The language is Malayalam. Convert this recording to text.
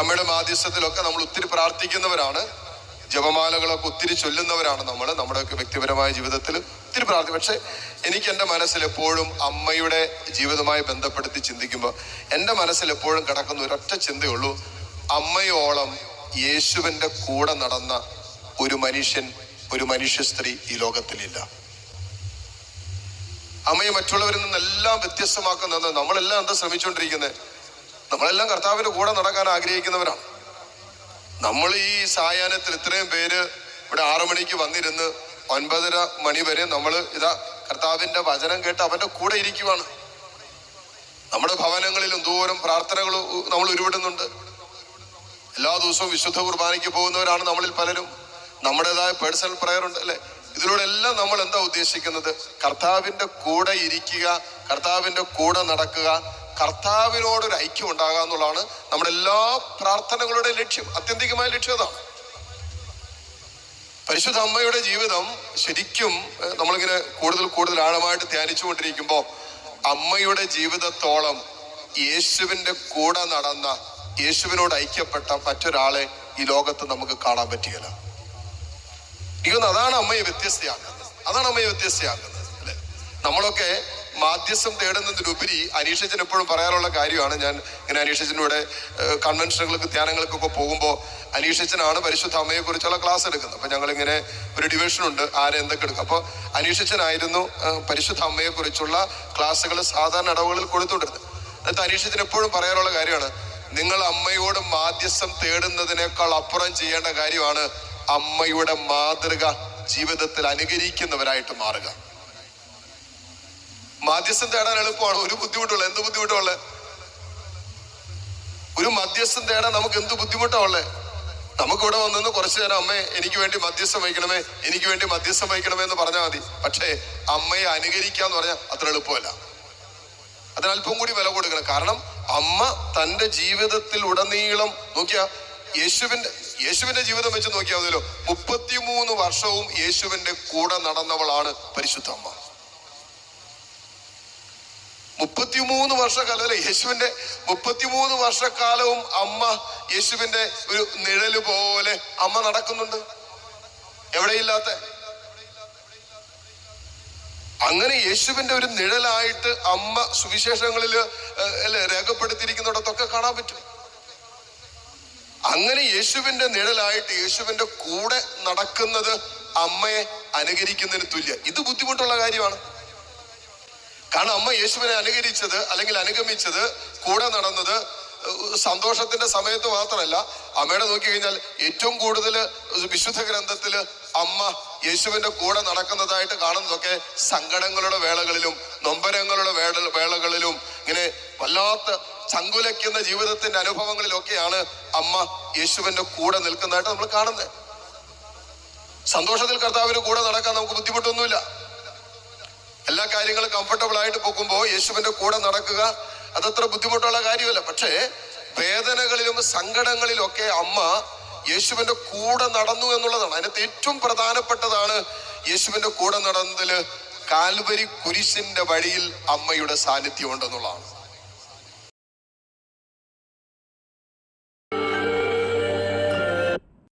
അമ്മയുടെ മാധ്യസ്ഥത്തിലൊക്കെ നമ്മൾ ഒത്തിരി പ്രാർത്ഥിക്കുന്നവരാണ്. ജപമാലകളൊക്കെ ഒത്തിരി ചൊല്ലുന്നവരാണ് നമ്മൾ നമ്മുടെയൊക്കെ വ്യക്തിപരമായ ജീവിതത്തിൽ ഒത്തിരി പ്രാർത്ഥന പക്ഷെ എനിക്ക് എന്റെ മനസ്സിൽ എപ്പോഴും അമ്മയുടെ ജീവിതമായി ബന്ധപ്പെടുത്തി ചിന്തിക്കുമ്പോൾ എന്റെ മനസ്സിൽ എപ്പോഴും കിടക്കുന്ന ഒരൊറ്റ ചിന്തയുള്ളൂ അമ്മയോളം യേശുവിന്റെ കൂടെ നടന്ന ഒരു മനുഷ്യൻ ഒരു മനുഷ്യ സ്ത്രീ ഈ ലോകത്തിലില്ല. അമ്മയെ മറ്റുള്ളവരിൽ നിന്നെല്ലാം വ്യത്യസ്തമാക്കുന്നത് നമ്മളെല്ലാം എന്താ ശ്രമിച്ചുകൊണ്ടിരിക്കുന്നത് നമ്മളെല്ലാം കർത്താവിന്റെ കൂടെ നടക്കാൻ ആഗ്രഹിക്കുന്നവരാണ്. നമ്മൾ ഈ സായാഹ്നത്തിൽ ഇത്രയും പേര് ഇവിടെ ആറു മണിക്ക് വന്നിരുന്ന് ഒൻപതര മണി വരെ നമ്മൾ ഇതാ കർത്താവിന്റെ വചനം കേട്ട് അവന്റെ കൂടെ ഇരിക്കുവാണ്. നമ്മുടെ ഭവനങ്ങളിലും ദൂരം പ്രാർത്ഥനകൾ നമ്മൾ ഉരുവിടുന്നുണ്ട്. എല്ലാ ദിവസവും വിശുദ്ധ കുർബാനയ്ക്ക് പോകുന്നവരാണ് നമ്മളിൽ പലരും. നമ്മുടേതായ പേഴ്സണൽ പ്രയർ ഉണ്ട് അല്ലെ? ഇതിലൂടെ എല്ലാം നമ്മൾ എന്താ ഉദ്ദേശിക്കുന്നത്? കർത്താവിന്റെ കൂടെ ഇരിക്കുക കർത്താവിന്റെ കൂടെ നടക്കുക കർത്താവിനോടൊരു ഐക്യം ഉണ്ടാകുക എന്നുള്ളതാണ് നമ്മുടെ എല്ലാ പ്രാർത്ഥനകളുടെ ലക്ഷ്യം. ആത്യന്തികമായ ലക്ഷ്യം അതാണ്. പരിശുദ്ധ അമ്മയുടെ ജീവിതം ശരിക്കും നമ്മളിങ്ങനെ കൂടുതൽ കൂടുതൽ ആഴമായിട്ട് ധ്യാനിച്ചു കൊണ്ടിരിക്കുമ്പോൾ അമ്മയുടെ ജീവിതത്തോളം യേശുവിന്റെ കൂടെ നടന്ന യേശുവിനോട് ഐക്യപ്പെട്ട മറ്റൊരാളെ ഈ ലോകത്ത് നമുക്ക് കാണാൻ പറ്റിയല്ല ഇതൊന്നും അതാണ് അമ്മയെ വ്യത്യസ്തയാക്കുന്നത്. അതാണ് അമ്മയെ വ്യത്യസ്തയാക്കുന്നത് അല്ലെ? നമ്മളൊക്കെ മാധ്യസ്ഥം തേടുന്നതിലുപരി അനീഷച്ചൻ എപ്പോഴും പറയാറുള്ള കാര്യമാണ്. ഞാൻ ഇങ്ങനെ അനീഷച്ചനൂടെ കൺവെൻഷനുകൾക്ക് ധ്യാനങ്ങൾക്കൊക്കെ പോകുമ്പോൾ അനീഷച്ചനാണ് പരിശുദ്ധ അമ്മയെ കുറിച്ചുള്ള ക്ലാസ് എടുക്കുന്നത്. അപ്പൊ ഞങ്ങളിങ്ങനെ ഒരു ഡിവിഷൻ ഉണ്ട് ആരെ എന്തൊക്കെ എടുക്കും. അപ്പോൾ അനീഷച്ചനായിരുന്നു പരിശുദ്ധ അമ്മയെ കുറിച്ചുള്ള ക്ലാസ്സുകൾ സാധാരണ ഇടവുകളിൽ കൊടുത്തുകൊണ്ടിരുന്നത്. എന്നിട്ട് അനീഷച്ചൻ എപ്പോഴും പറയാറുള്ള കാര്യമാണ് നിങ്ങൾ അമ്മയോട് മാധ്യസ്ഥം തേടുന്നതിനേക്കാൾ അപ്പുറം ചെയ്യേണ്ട കാര്യമാണ് അമ്മയുടെ മാതൃക ജീവിതത്തിൽ അനുകരിക്കുന്നവരായിട്ട് മാറുക. മാധ്യസ്ഥം തേടാൻ എളുപ്പമാണ്. ഒരു ബുദ്ധിമുട്ടുള്ള എന്ത് ബുദ്ധിമുട്ടുള്ള ഒരു മധ്യസ്ഥം തേടാൻ നമുക്ക് എന്ത് ബുദ്ധിമുട്ടാണുള്ളത് നമുക്ക് ഇവിടെ വന്നു കുറച്ചു നേരം അമ്മേ എനിക്ക് വേണ്ടി മധ്യസ്ഥം വഹിക്കണമേ എനിക്ക് വേണ്ടി മധ്യസ്ഥം വഹിക്കണമേ എന്ന് പറഞ്ഞാൽ മതി. പക്ഷേ അമ്മയെ അനുകരിക്കുക എന്ന് പറഞ്ഞാൽ അത്ര എളുപ്പമല്ല. അതിന് അല്പം കൂടി വില കൊടുക്കണം. കാരണം അമ്മ തന്റെ ജീവിതത്തിൽ ഉടനീളം നോക്കിയ യേശുവിന്റെ യേശുവിന്റെ ജീവിതം വെച്ച് നോക്കിയാൽ മതിയല്ലോ. മുപ്പത്തിമൂന്ന് വർഷവും യേശുവിന്റെ കൂടെ നടന്നവളാണ് പരിശുദ്ധ അമ്മ. മുപ്പത്തിമൂന്ന് വർഷക്കാലം അല്ലെ? യേശുവിന്റെ മുപ്പത്തിമൂന്ന് വർഷക്കാലവും അമ്മ യേശുവിന്റെ ഒരു നിഴൽ പോലെ അമ്മ നടക്കുന്നുണ്ട്. എവിടെയില്ലാത്ത? അങ്ങനെ യേശുവിന്റെ ഒരു നിഴലായിട്ട് അമ്മ സുവിശേഷങ്ങളിൽ അല്ലെ രേഖപ്പെടുത്തിയിരിക്കുന്നിടത്തൊക്കെ കാണാൻ പറ്റും. അങ്ങനെ യേശുവിന്റെ നിഴലായിട്ട് യേശുവിന്റെ കൂടെ നടക്കുന്നത് അമ്മയെ അനുകരിക്കുന്നതിന് തുല്യ. ഇത് ബുദ്ധിമുട്ടുള്ള കാര്യമാണ്. കാരണം അമ്മ യേശുവിനെ അനുകരിച്ചത് അല്ലെങ്കിൽ അനുഗമിച്ചത് കൂടെ നടന്നത് സന്തോഷത്തിന്റെ സമയത്ത് മാത്രമല്ല അമ്മയുടെ നോക്കി കഴിഞ്ഞാൽ ഏറ്റവും കൂടുതൽ വിശുദ്ധ ഗ്രന്ഥത്തിൽ അമ്മ യേശുവിന്റെ കൂടെ നടക്കുന്നതായിട്ട് കാണുന്നതൊക്കെ സങ്കടങ്ങളുടെ വേളകളിലും നൊമ്പരങ്ങളുടെ വേള വേളകളിലും ഇങ്ങനെ വല്ലാത്ത ചങ്കുലയ്ക്കുന്ന ജീവിതത്തിന്റെ അനുഭവങ്ങളിലൊക്കെയാണ് അമ്മ യേശുവിന്റെ കൂടെ നിൽക്കുന്നതായിട്ട് നമ്മൾ കാണുന്നത്. സന്തോഷത്തിൽ കർത്താവിന് കൂടെ നടക്കാൻ നമുക്ക് ബുദ്ധിമുട്ടൊന്നുമില്ല. എല്ലാ കാര്യങ്ങളും കംഫർട്ടബിൾ ആയിട്ട് പോകുമ്പോൾ യേശുവിന്റെ കൂടെ നടക്കുക അതത്ര ബുദ്ധിമുട്ടുള്ള കാര്യമല്ല. പക്ഷേ വേദനകളിലും സങ്കടങ്ങളിലും ഒക്കെ അമ്മ യേശുവിന്റെ കൂടെ നടന്നു എന്നുള്ളതാണ്. അതിനകത്ത് ഏറ്റവും പ്രധാനപ്പെട്ടതാണ് യേശുവിന്റെ കൂടെ നടന്നതിൽ കാൽവരി കുരിശിന്റെ വഴിയിൽ അമ്മയുടെ സാന്നിധ്യം ഉണ്ടെന്നുള്ളതാണ്